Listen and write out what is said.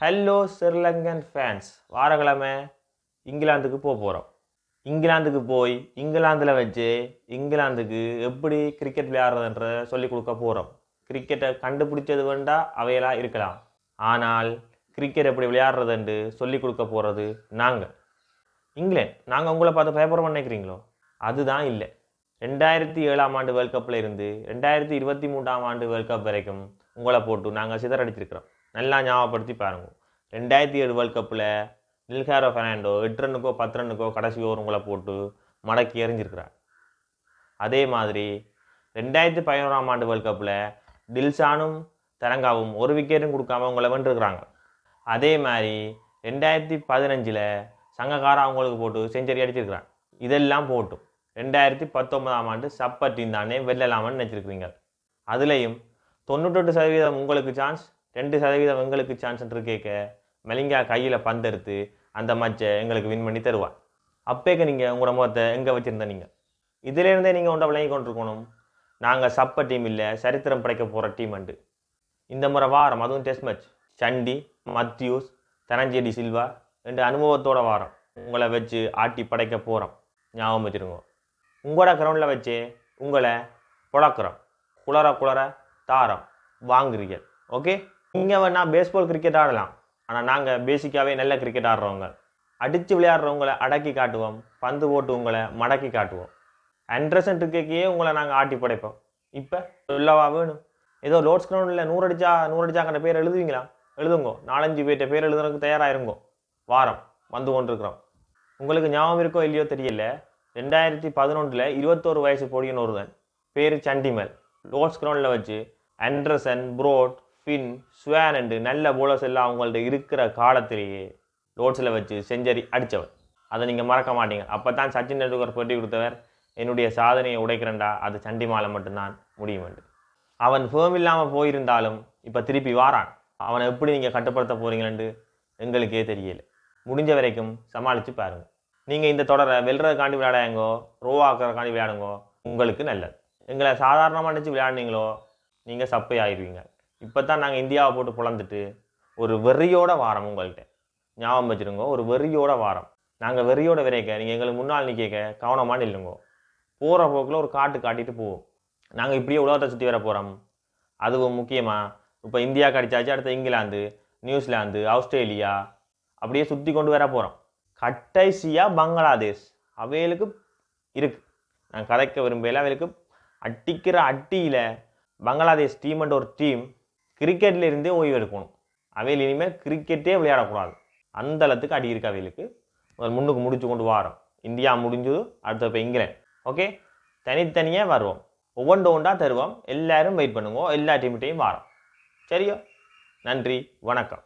Hello Sri Lankan fans வாரக்கிழமை இங்கிலாந்துக்கு போக போகிறோம் இங்கிலாந்துக்கு போய் இங்கிலாந்தில் வச்சு இங்கிலாந்துக்கு எப்படி கிரிக்கெட் விளையாடுறதுன்ற சொல்லிக் கொடுக்க போகிறோம் கிரிக்கெட்டை கண்டுபிடிச்சது வேண்டா அவையெல்லாம் இருக்கலாம். ஆனால் கிரிக்கெட் எப்படி விளையாடுறதுன்னு சொல்லிக் கொடுக்க போகிறது நாங்கள். இங்கிலாந்து நாங்கள் உங்களை பார்த்து பேப்பர் நினைக்கிறீங்களோ? அதுதான் இல்லை. ரெண்டாயிரத்தி ஏழாம் ஆண்டு வேர்ல்ட் கப்பில் இருந்து ரெண்டாயிரத்தி இருபத்தி மூன்றாம் ஆண்டு வேர்ல்ட் கப் வரைக்கும் உங்களை போட்டு நாங்கள் சிதறடிச்சிருக்கிறோம். நல்லா ஞாபகப்படுத்தி பாருங்க. ரெண்டாயிரத்தி ஏழு வேர்ல்ட் கப்பில் நில்காரோ ஃபெர்னாண்டோ எட்டு ரன்னுக்கோ பத்து ரன்னுக்கோ கடைசி ஓவருங்களை போட்டு மடக்கி எறிஞ்சிருக்கிறார். அதே மாதிரி ரெண்டாயிரத்தி பதினோராம் ஆண்டு வேர்ல்ட் கப்பில் டில்சானும் தரங்காவும் ஒரு விக்கெட்டும் கொடுக்காம அவங்கள வென்றுருக்குறாங்க. அதே மாதிரி ரெண்டாயிரத்தி பதினஞ்சில் சங்ககாரா அவங்களுக்கு போட்டு செஞ்சரி அடிச்சிருக்கிறான். இதெல்லாம் போட்டும். ரெண்டாயிரத்தி பத்தொன்பதாம் ஆண்டு சப்பர் டீம் தானே வெல்லலாமன்னு நினச்சிருக்கிறீங்க. அதுலேயும் தொண்ணூற்றெட்டு சதவீதம் உங்களுக்கு சான்ஸ் ரெண்டு சதவீதம் எங்களுக்கு சான்ஸ் கேட்க மெலிங்கா கையில் பந்தெடுத்து அந்த மச்சை எங்களுக்கு வின் பண்ணி தருவார். அப்பேக்க நீங்கள் உங்களோட முகத்தை எங்கே வச்சுருந்த நீங்கள் இதிலேருந்தே நீங்கள் ஒன்றை விளங்கி கொண்டிருக்கணும். நாங்கள் சப்ப டீம் இல்லை சரித்திரம் படைக்க போகிற டீம் அண்டு இந்த முறை வாரம் அதுவும் டெஸ்ட் மேட்ச் சண்டி மத்யூஸ் தனஞ்சேடி சில்வா ரெண்டு அனுபவத்தோட வாரம். உங்களை வச்சு ஆட்டி படைக்க போகிறோம் ஞாபகம் வச்சுருங்க. உங்களோட கிரவுண்டில் வச்சு உங்களை புழக்கிறோம். குளற குளற தாரம் வாங்குறீங்க ஓகே நீங்கள் வேணா பேஸ்பால் கிரிக்கெட் ஆடலாம். ஆனால் நாங்கள் பேசிக்காகவே நல்ல கிரிக்கெட் ஆடுறவங்க. அடித்து விளையாடுறவங்களை அடக்கி காட்டுவோம். பந்து போட்டு உங்களை மடக்கி காட்டுவோம். அண்ட்ரசன் இருக்கையே உங்களை நாங்கள் ஆட்டி படைப்போம். இப்போ சொல்லவா வேணும்? ஏதோ லோட்ஸ் கிரவுண்டில் நூறு அடிச்சா நூறு பேர் எழுதுவீங்களா? எழுதுங்கோ. நாலஞ்சு பேர்ட்ட பேர் எழுதுறதுக்கு தயாராகிருங்கோ வாரம் வந்து கொண்டிருக்கிறோம். உங்களுக்கு ஞாபகம் இருக்கோ இல்லையோ தெரியல. ரெண்டாயிரத்தி பதினொன்றில் இருபத்தோரு வயசு பொடியின் ஒருவன் பேர் சண்டிமல். லோட்ஸ் கிரவுண்டில் வச்சு ஆண்டர்சன் ப்ரோட் ஸ்பின் ஸ்வேன் என்று நல்ல போலர்ஸ் எல்லாம் அவங்கள்ட்ட இருக்கிற காலத்திலேயே ரோட்ஸில் வச்சு செஞ்சரி அடித்தவன் அதை நீங்கள் மறக்க மாட்டீங்க. அப்போ தான் சச்சின் டெண்டுல்கர் போட்டி கொடுத்தவர். என்னுடைய சாதனையை உடைக்கிறேன்டா. அது சண்டிமாலை மட்டும்தான் முடியும் அவன் ஃபேம் இல்லாமல் போயிருந்தாலும் இப்போ திருப்பி வாரான். அவனை எப்படி நீங்கள் கட்டுப்படுத்த போகிறீங்களேன்னு எங்களுக்கே தெரியல. முடிஞ்ச வரைக்கும் சமாளித்து பாருங்கள் நீங்கள் இந்த தொடரை வெல்றதுக்காண்டி விளையாடாங்கோ ரோ ஆக்கிறதுக்காண்டி விளையாடுங்கோ உங்களுக்கு நல்லது. எங்களை சாதாரணமாக நினச்சி விளையாடுனீங்களோ நீங்கள் சப்பை ஆயிடுவீங்க இப்போ தான் நாங்கள் இந்தியாவை போட்டு புலந்துட்டு ஒரு வெறியோட வாரம் உங்கள்கிட்ட ஞாபகம் வச்சுருங்க ஒரு வெறியோட வாரம். நாங்கள் வெறியோட விரைக்க நீங்கள் எங்களுக்கு முன்னால் நிற்க கவனமாக நில்லுங்கோ. போகிற போக்கில் ஒரு காட்டு காட்டிட்டு போவோம். நாங்கள் இப்படியே உலகத்தை சுற்றி வர போகிறோம் அதுவும் முக்கியமாக இப்போ இந்தியா கடிச்சாச்சு அடுத்து இங்கிலாந்து நியூசிலாந்து ஆஸ்திரேலியா அப்படியே சுற்றி கொண்டு வர போகிறோம் கட்டைசியாக பங்களாதேஷ். அவைகளுக்கு இருக்குது நான் கதைக்க விரும்பல அவைகளுக்கு அட்டிக்கிற அட்டியில் பங்களாதேஷ் டீம்ன்ற ஒரு டீம் கிரிக்கெட்லேருந்தே ஓய்வு எடுக்கணும். அவையில் இனிமேல் கிரிக்கெட்டே விளையாடக்கூடாது. அந்த அளத்துக்கு அடி இருக்கு அவைகளுக்கு முதல் முன்னுக்கு முடிச்சு கொண்டு வாரோம். இந்தியா முடிஞ்சது அடுத்த இப்போ இங்கிலாந்து. ஓகே தனித்தனியாக வருவோம். ஒவ்வொன்று ஒன்றா தருவோம். எல்லோரும் வெயிட் பண்ணுங்க. எல்லா டீம்கிட்டையும் வாரோம். சரியோ? நன்றி. வணக்கம்.